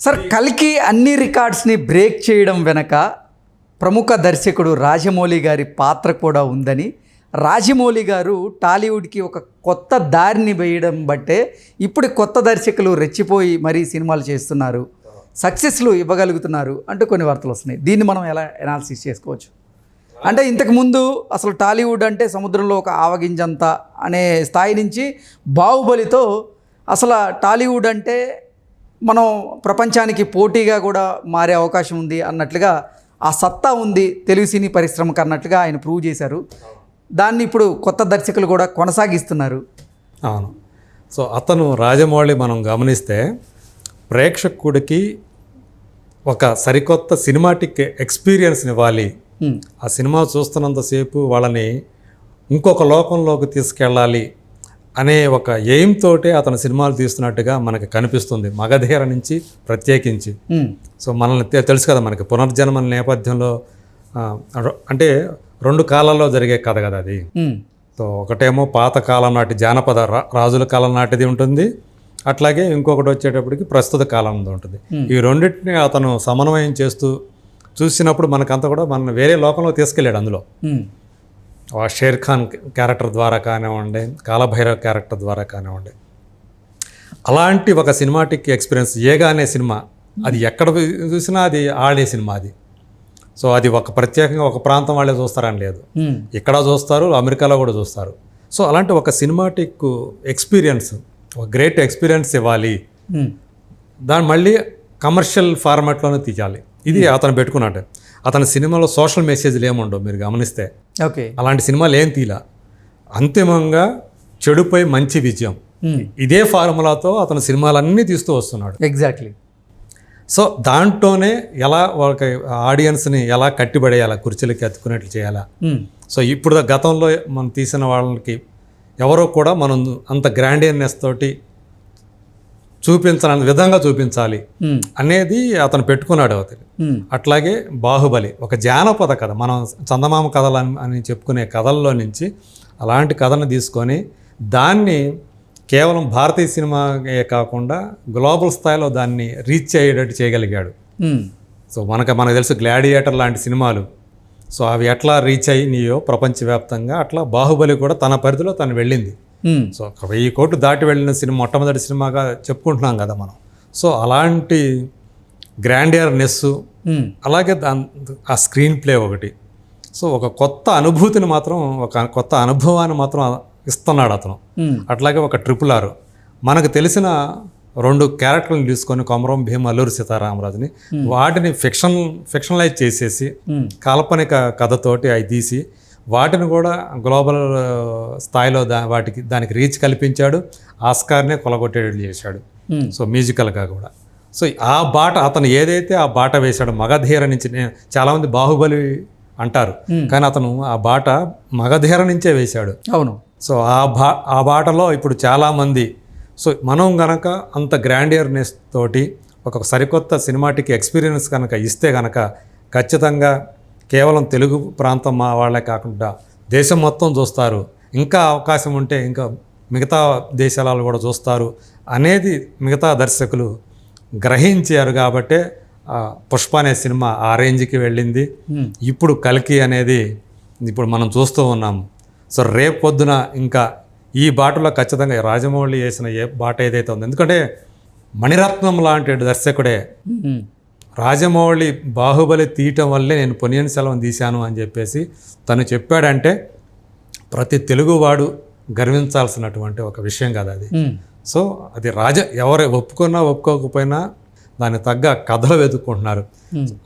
Sir కలికి అన్ని రికార్డ్స్ని break చేయడం వెనక ప్రముఖ దర్శకుడు రాజమౌళి గారి పాత్ర కూడా ఉందని రాజమౌళి గారు టాలీవుడ్కి ఒక కొత్త దారిని వేయడం బట్టే ఇప్పుడు కొత్త దర్శకులు రెచ్చిపోయి మరీ సినిమాలు చేస్తున్నారు సక్సెస్లు ఇవ్వగలుగుతున్నారు అంటూ కొన్ని వార్తలు వస్తున్నాయి. దీన్ని మనం ఎలా ఎనాలిసిస్ చేసుకోవచ్చు? అంటే ఇంతకుముందు అసలు టాలీవుడ్ అంటే సముద్రంలో ఒక ఆవగింజంత అనే స్థాయి నుంచి బాహుబలితో అసలు టాలీవుడ్ అంటే మనం ప్రపంచానికి పోటీగా కూడా మారే అవకాశం ఉంది అన్నట్లుగా ఆ సత్తా ఉంది తెలుగు సినీ పరిశ్రమకు అన్నట్లుగా ఆయన ప్రూవ్ చేశారు. దాన్ని ఇప్పుడు కొత్త దర్శకులు కూడా కొనసాగిస్తున్నారు. అవును. సో అతను రాజమౌళి మనం గమనిస్తే ప్రేక్షకుడికి ఒక సరికొత్త సినిమాటిక్ ఎక్స్పీరియన్స్ని ఇవ్వాలి. ఆ సినిమా చూస్తున్నంతసేపు వాళ్ళని ఇంకొక లోకంలోకి తీసుకెళ్ళాలి అనే ఒక ఎయిమ్ తోటే అతను సినిమాలు తీస్తున్నట్టుగా మనకి కనిపిస్తుంది. మగధీర నుంచి ప్రత్యేకించి. సో మనల్ని తెలుసు కదా మనకి పునర్జన్మ నేపథ్యంలో అంటే రెండు కాలాల్లో జరిగే కథ కదా అది. సో ఒకటేమో పాత కాలం నాటి జానపద రాజుల కాలం నాటిది ఉంటుంది. అట్లాగే ఇంకొకటి వచ్చేటప్పటికి ప్రస్తుత కాలం ఉంటుంది. ఈ రెండింటిని అతను సమన్వయం చేస్తూ చూసినప్పుడు మనకంతా కూడా మన వేరే లోకంలో తీసుకెళ్ళాడు అందులో. షేర్ ఖాన్ క్యారెక్టర్ ద్వారా కానివ్వండి కాలభైరవ్ క్యారెక్టర్ ద్వారా కానివ్వండి. అలాంటి ఒక సినిమాటిక్ ఎక్స్పీరియన్స్ ఏగా అనే సినిమా అది ఎక్కడ చూసినా అది ఆడే సినిమా అది. సో అది ఒక ప్రత్యేకంగా ఒక ప్రాంతం వాళ్ళే చూస్తారని లేదు. ఇక్కడ చూస్తారు అమెరికాలో కూడా చూస్తారు. సో అలాంటి ఒక సినిమాటిక్ ఎక్స్పీరియన్స్ ఒక గ్రేట్ ఎక్స్పీరియన్స్ ఇవ్వాలి. దాన్ని మళ్ళీ కమర్షియల్ ఫార్మాట్లోనే తీయాలి. ఇది అతను పెట్టుకున్నట్టు. అతని సినిమాలో సోషల్ మెసేజ్లు ఏముండవు మీరు గమనిస్తే. ఓకే. అలాంటి సినిమాలు ఏం తీలా. అంతిమంగా చెడుపై మంచి విజయం. ఇదే ఫార్ములాతో అతను సినిమాలన్నీ తీస్తూ వస్తున్నాడు. ఎగ్జాక్ట్లీ. సో దాంట్లోనే ఎలా వాళ్ళకి ఆడియన్స్ని ఎలా కట్టిబడేయాలా కుర్చీలకి ఎత్తుకునేట్లు చేయాలా. సో ఇప్పుడు గతంలో మనం తీసిన వాళ్ళకి ఎవరో కూడా మనం అంత గ్రాండియర్నెస్ తోటి చూపించాలని విధంగా చూపించాలి. అనేది అతను పెట్టుకున్నాడు హ్మ్. అట్లాగే బాహుబలి ఒక జానపద కథ మనం చందమామ కథలు అని- చెప్పుకునే కథల్లో నుంచి అలాంటి కథను తీసుకొని దాన్ని కేవలం భారతీయ సినిమాయే కాకుండా గ్లోబల్ స్థాయిలో దాన్ని రీచ్ అయ్యేటట్టు చేయగలిగాడు. సో మనకు మనకు తెలుసు గ్లాడియేటర్ లాంటి సినిమాలు సో అవి ఎట్లా రీచ్ అయినాయో ప్రపంచవ్యాప్తంగా అట్లా బాహుబలి కూడా తన పరిధిలో తను వెళ్ళింది. సో ఒక వెయ్యి కోట్లు దాటి వెళ్ళిన సినిమా మొట్టమొదటి సినిమాగా చెప్పుకుంటున్నాం కదా మనం సో అలాంటి గ్రాండియర్నెస్ హ్మ్. అలాగే దాని ఆ స్క్రీన్ ప్లే ఒకటి సో ఒక కొత్త అనుభూతిని మాత్రం ఒక కొత్త అనుభవాన్ని మాత్రం ఇస్తున్నాడు అతను హ్మ్. అట్లాగే ఒక ట్రిపుల్ ఆర్ మనకు తెలిసిన రెండు క్యారెక్టర్లను తీసుకొని కొమరం భీమ్ అల్లూరి సీతారామరాజుని వాటిని ఫిక్షన్ ఫిక్షనలైజ్ చేసేసి. కాల్పనిక కథతోటి అవి తీసి వాటిని కూడా గ్లోబల్ స్థాయిలో దా వాటికి దానికి రీచ్ కల్పించాడు. ఆస్కార్నే కొలగొట్టేటట్లు చేశాడు. సో మ్యూజికల్గా కూడా. సో ఆ బాట అతను ఏదైతే ఆ బాట వేశాడో మగధీర నుంచి నేను చాలామంది బాహుబలి అంటారు. కానీ అతను ఆ బాట మగధీర నుంచే వేశాడు. అవును. సో ఆ బా ఆ బాటలో ఇప్పుడు చాలామంది సో మనం గనక అంత గ్రాండియర్నెస్ తోటి ఒక సరికొత్త సినిమాటిక్ ఎక్స్పీరియన్స్ కనుక ఇస్తే కనుక ఖచ్చితంగా కేవలం తెలుగు ప్రాంతం మా వాళ్ళే కాకుండా దేశం మొత్తం చూస్తారు ఇంకా అవకాశం ఉంటే ఇంకా మిగతా దేశాల కూడా చూస్తారు అనేది మిగతా దర్శకులు గ్రహించారు కాబట్టే పుష్ప అనే సినిమా ఆ రేంజ్కి వెళ్ళింది. ఇప్పుడు కల్కి అనేది ఇప్పుడు మనం చూస్తూ ఉన్నాం సో రేపు పొద్దున ఇంకా ఈ బాటలో ఖచ్చితంగా రాజమౌళి వేసిన ఏ బాట ఏదైతే ఉందో ఎందుకంటే మణిరత్నం లాంటి దర్శకుడే. రాజమౌళి బాహుబలి తీయటం వల్లే నేను పొనియన్ సెలవును తీశాను అని చెప్పేసి తను చెప్పాడంటే ప్రతి తెలుగువాడు గర్వించాల్సినటువంటి ఒక విషయం కదా అది. సో అది రాజ ఎవరు ఒప్పుకున్నా ఒప్పుకోకపోయినా దానికి తగ్గ కథలు వెతుక్కుంటున్నారు.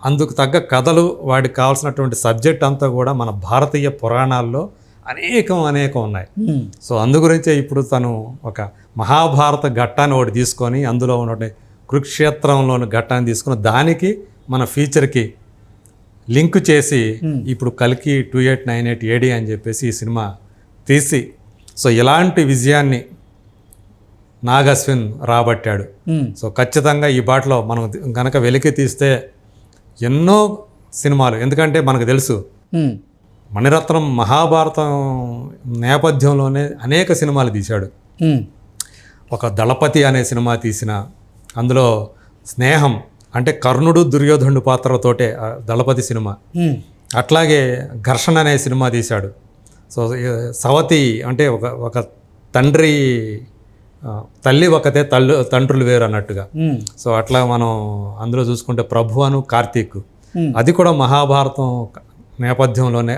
అందుకు తగ్గ కథలు వాడికి కావాల్సినటువంటి సబ్జెక్ట్ అంతా కూడా మన భారతీయ పురాణాల్లో అనేకం అనేకం ఉన్నాయి. సో అందు గురించే ఇప్పుడు తను ఒక మహాభారత ఘట్టాన్ని ఒకటి తీసుకొని అందులో ఉన్న కురుక్షేత్రంలోని ఘట్టాన్ని తీసుకుని దానికి మన ఫీచర్కి లింక్ చేసి ఇప్పుడు కలికి టూ ఎయిట్ నైన్ ఎయిట్ ఏడి అని చెప్పేసి ఈ సినిమా తీసి సో ఇలాంటి విజయాన్ని నాగశ్విన్ రాబట్టాడు హ్మ్. సో ఖచ్చితంగా ఈ బాటలో మనం గనక వెలికి తీస్తే ఎన్నో సినిమాలు ఎందుకంటే మనకు తెలుసు హ్మ్. మణిరత్నం మహాభారతం నేపథ్యంలోనే అనేక సినిమాలు తీశాడు. ఒక దళపతి అనే సినిమా తీసిన అందులో స్నేహం అంటే కర్ణుడు దుర్యోధనుడు పాత్రతోటే ఆ దళపతి సినిమా. అట్లాగే ఘర్షణ అనే సినిమా తీశాడు. సో సవతి అంటే ఒక ఒక తండ్రి తల్లి ఒకతే తల్లు తండ్రులు వేరు అన్నట్టుగా. సో అట్లా మనం అందులో చూసుకుంటే ప్రభు అను కార్తీక్. అది కూడా మహాభారతం నేపథ్యంలోనే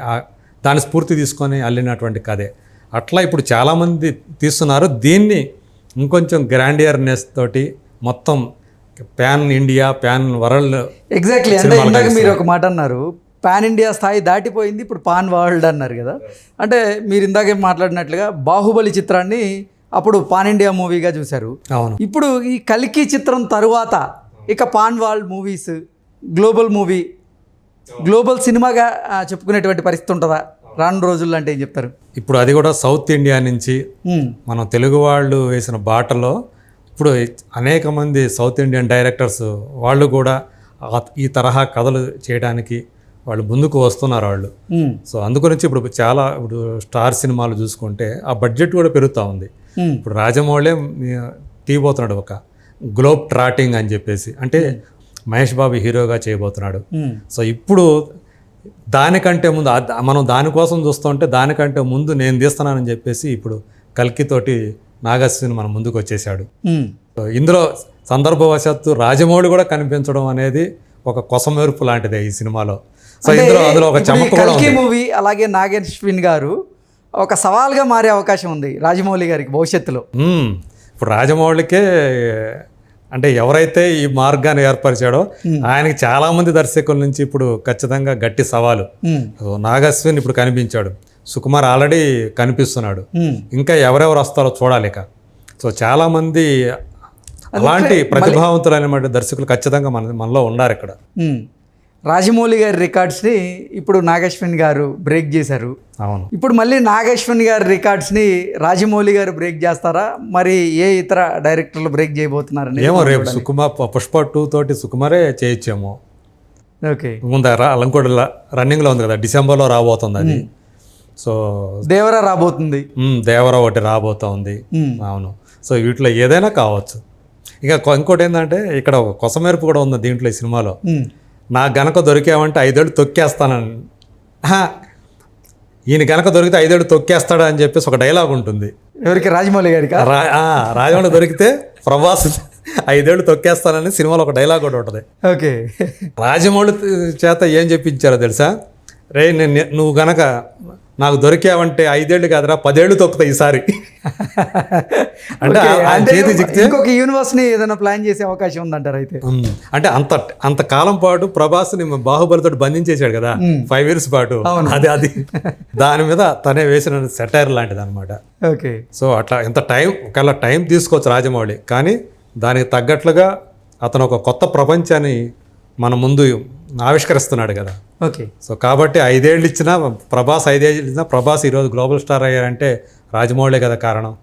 దాని స్ఫూర్తి తీసుకొని అల్లినటువంటి కథే. అట్లా ఇప్పుడు చాలామంది తీస్తున్నారు. దీన్ని ఇంకొంచెం గ్రాండియర్నెస్ తోటి మొత్తం pan India pan world exactly అంటే ఇందాక. మీరు ఒక మాట అన్నారు పాన్ ఇండియా స్థాయి దాటిపోయింది ఇప్పుడు పాన్ వరల్డ్ అన్నారు కదా. అంటే మీరు ఇందాకే మాట్లాడినట్లుగా బాహుబలి చిత్రాన్ని అప్పుడు పాన్ ఇండియా మూవీగా చూశారు. అవును. ఇప్పుడు ఈ కల్కి చిత్రం తరువాత ఇక pan world movies global movie global సినిమాగా చెప్పుకునేటువంటి పరిస్థితి ఉంటుందా? రాను రోజుల్లో అంటే ఏం చెప్తారు? ఇప్పుడు అది కూడా సౌత్ ఇండియా నుంచి మనం తెలుగు వాళ్ళు వేసిన బాటలో ఇప్పుడు అనేక మంది సౌత్ ఇండియన్ డైరెక్టర్స్ వాళ్ళు కూడా ఈ తరహా కథలు చేయడానికి వాళ్ళు ముందుకు వస్తున్నారు వాళ్ళు. సో అందుగురించి ఇప్పుడు చాలా ఇప్పుడు స్టార్ సినిమాలు చూసుకుంటే ఆ బడ్జెట్ కూడా పెరుగుతూ ఉంది. ఇప్పుడు రాజమౌళి తీయబోతున్నాడు ఒక గ్లోబ్ ట్రాటింగ్ అని చెప్పేసి. అంటే మహేష్ బాబు హీరోగా చేయబోతున్నాడు. సో ఇప్పుడు దానికంటే ముందు మనం దానికోసం చూస్తుంటే దానికంటే ముందు నేను తీస్తున్నానని చెప్పేసి ఇప్పుడు కల్కితోటి నాగస్విని మన ముందుకు వచ్చేసాడు ఇందులో సందర్భవశాత్తు రాజమౌళి కూడా కనిపించడం అనేది ఒక కొసమెరుపు లాంటిదే ఈ సినిమాలో. సో ఇందులో అందులో ఒక చమక మూవీ అలాగే నాగేశ్విన్ గారు ఒక సవాల్గా మారే అవకాశం ఉంది రాజమౌళి గారికి భవిష్యత్తులో. ఇప్పుడు రాజమౌళికే అంటే ఎవరైతే ఈ మార్గాన్ని ఏర్పరిచాడో ఆయనకి చాలా మంది దర్శకుల నుంచి ఇప్పుడు ఖచ్చితంగా గట్టి సవాలు. నాగస్విన్ ఇప్పుడు కనిపించాడు. సుకుమార్ ఆల్రెడీ కనిపిస్తున్నాడు. ఇంకా ఎవరెవరు వస్తారో చూడాలి ఇక సో చాలామంది అలాంటి ప్రతిభావంతులైన దర్శకులు ఖచ్చితంగా మన మనలో ఉన్నారు ఇక్కడ. రాజమౌళి గారి రికార్డ్స్ని ఇప్పుడు నాగేశ్వన్ గారు బ్రేక్ చేశారు. అవును. ఇప్పుడు మళ్ళీ నాగేశ్వన్ గారి రికార్డ్స్ని రాజమౌళి గారు బ్రేక్ చేస్తారా? మరి ఏ ఇతర డైరెక్టర్లు బ్రేక్ చేయబోతున్నారని ఏమో రేపు సుకుమార్ పుష్ప టూ తోటి సుకుమారే చేయొచ్చేమో ఓకే. ముందు ఇంకోటి రన్నింగ్లో ఉంది కదా డిసెంబర్లో రాబోతుంది అది. సో దేవరా రాబోతుంది. దేవర ఒకటి రాబోతా ఉంది. అవును. సో వీటిలో ఏదైనా కావచ్చు. ఇక ఇంకోటి ఏంటంటే ఇక్కడ ఒక కొసమెరుపు కూడా ఉంది దీంట్లో ఈ సినిమాలో. నాకు గనక దొరికామంటే ఐదేళ్ళు తొక్కేస్తానని. ఈయన గనక దొరికితే ఐదేళ్ళు తొక్కేస్తాడా అని చెప్పేసి ఒక డైలాగ్ ఉంటుంది. ఎవరికి? రాజమౌళి గారికి? రాజమౌళి దొరికితే ప్రభాస్ ఐదేళ్ళు తొక్కేస్తానని సినిమాలో ఒక డైలాగ్ కూడా ఉంటుంది. ఓకే. రాజమౌళి చేత ఏం చెప్పించారో తెలుసా? రే నేను నువ్వు గనక నాకు దొరికావంటే ఐదేళ్ళు కాదురా పదేళ్ళు తొక్కుతా ఈసారి. అంటే చేతి ఇంకొక యూనివర్స్ని ఏదైనా ప్లాన్ చేసే అవకాశం ఉందంటారు అయితే. అంటే అంత అంత కాలం పాటు ప్రభాస్ని బాహుబలితో బంధించేశాడు కదా ఫైవ్ ఇయర్స్ పాటు. అది అది. దాని మీద తనే వేసిన సెటైర్ లాంటిది అనమాట ఓకే. సో అట్లా ఎంత టైం ఒకవేళ టైం తీసుకోవచ్చు రాజమౌళి కానీ దానికి తగ్గట్లుగా అతను ఒక కొత్త ప్రపంచాన్ని మన ముందు ఆవిష్కరిస్తున్నాడు కదా. ఓకే. సో కాబట్టి ఐదేళ్ళు ఇచ్చినా ప్రభాస్ ఐదేళ్ళు ఇచ్చినా ప్రభాస్ ఈరోజు గ్లోబల్ స్టార్ అయ్యారంటే రాజమౌళి కదా కారణం.